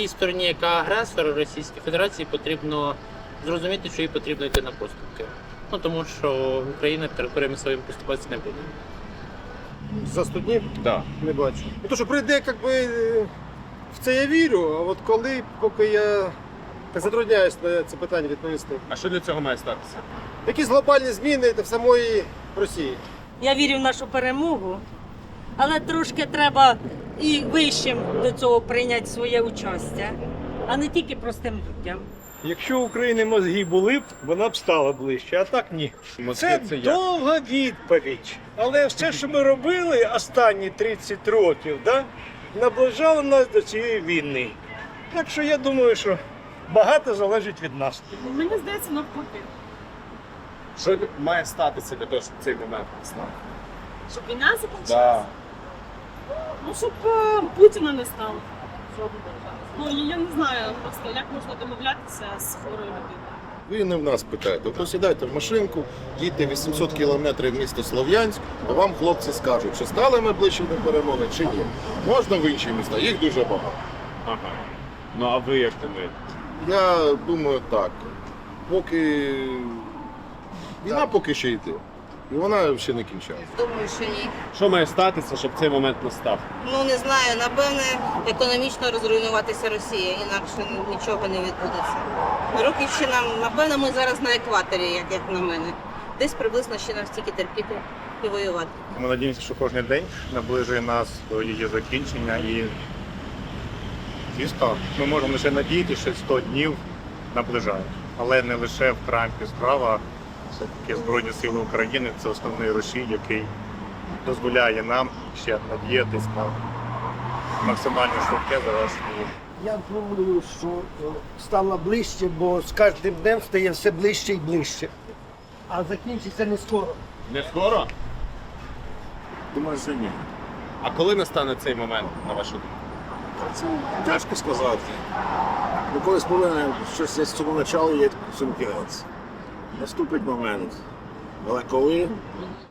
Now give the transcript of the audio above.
тій стороні, яка агресор Російської Федерації, потрібно зрозуміти, що їй потрібно йти на поступки. Ну тому що Україна територіями своїм поступатися не буде. За 100 днів Да. не бачу. Ну, то, що прийде, як би, е, в це я вірю, а от коли, поки я так затрудняюсь на це питання відповісти. А що для цього має статися? Якісь глобальні зміни в самої Росії. Я вірю в нашу перемогу, але трошки треба і вищим до цього прийняти своє участя, а не тільки простим людям. Якщо у України мозги були б, вона б стала ближче, а так ні. Це, це як? довга відповідь. Але все, що ми робили останні 30 років, да, наближало нас до цієї війни. Так що я думаю, що багато залежить від нас. Мені здається, навпаки. Що має статися для того, щоб цей момент настав? Щоб війна закінчилася. Да. Ну, щоб е, Путіна не стало. Ну, я не знаю просто, як можна домовлятися з хворою людиною. Ви не в нас питаєте. Тобто сідайте в машинку, їдьте 800 кілометрів в місто Слов'янськ, а вам хлопці скажуть, чи стали ми ближче до перемоги, чи ні. Можна в інші міста, їх дуже багато. Ага. Ну а ви як думаєте? Я думаю так. Поки війна поки ще йде. І вона ще не кінчається. Думаю, що ні. Що має статися, щоб цей момент настав? Ну не знаю, напевне, економічно розруйнуватися Росія, інакше нічого не відбудеться. Років ще нам, напевно, ми зараз на екваторі, як, як на мене. Десь приблизно ще нам стільки терпіти і воювати. Ми надіємося, що кожен день наближує нас до її закінчення і звісно, ми можемо лише надіятися, що 100 днів наближають. Але не лише в Трампі справа, все-таки Збройні Сили України це основний рушій, який дозволяє нам ще надіятись на максимально швидке завершення. Я думаю, що е, стало ближче, бо з кожним днем стає все ближче і ближче. А закінчиться не скоро. Не скоро? Думаю, що ні. А коли настане цей момент, на вашу думку? Це тяжко сказати. Ну, колись повинен щось з цього почало є кінець. Наступить момент. Але коли